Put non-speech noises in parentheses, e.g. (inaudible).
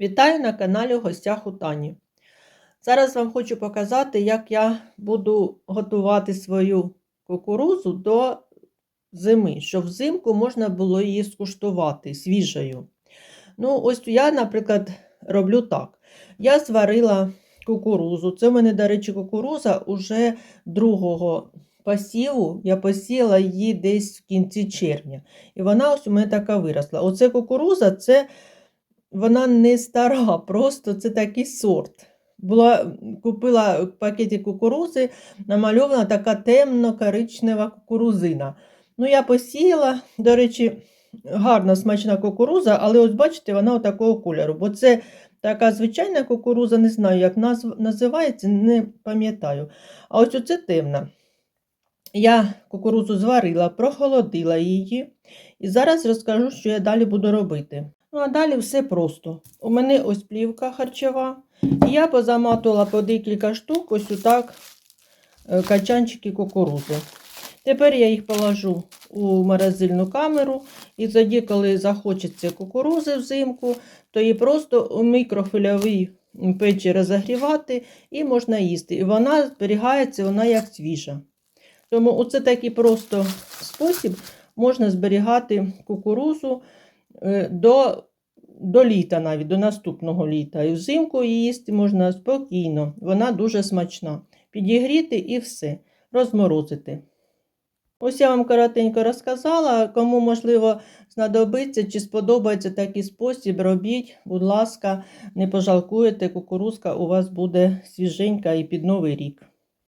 Вітаю на каналі в гостях у Тані. Зараз вам хочу показати, як я буду готувати свою кукурузу до зими, щоб взимку можна було її скуштувати свіжою. Ну, ось я, наприклад, роблю так. Я зварила кукурузу. Це в мене, до речі, кукуруза уже другого посіву. Я посіяла її десь в кінці червня. І вона ось у мене така виросла. Оце кукуруза, це вона не стара, (laughs) просто це такий сорт. Була, купила в пакеті кукурузи, намальована така темно-коричнева кукурузина. Ну, я посіяла, до речі, гарна смачна кукуруза, але ось бачите, вона такого кольору. Бо це така звичайна кукуруза, не знаю, як назв... називається, не пам'ятаю. А ось оце темна. Я кукурузу зварила, прохолодила її. І зараз розкажу, що я далі буду робити. Ну, а далі все просто. У мене ось плівка харчова. Я позаматувала по декілька штук, ось отак е, качанчики кукурузи. Тепер я їх положу у морозильну камеру, і тоді, коли захочеться кукурузи взимку, то її просто у мікрохвильовій печі розігрівати і можна їсти. І вона зберігається, вона як свіжа. Тому оце такий просто спосіб можна зберігати кукурузу до, до літа, навіть до наступного літа. І взимку їсти можна спокійно, вона дуже смачна. Підігріти і все, розморозити. Ось я вам коротенько розказала. Кому, можливо, знадобиться чи сподобається такий спосіб, робіть, будь ласка, не пожалкуєте, кукурузка у вас буде свіженька і під Новий рік.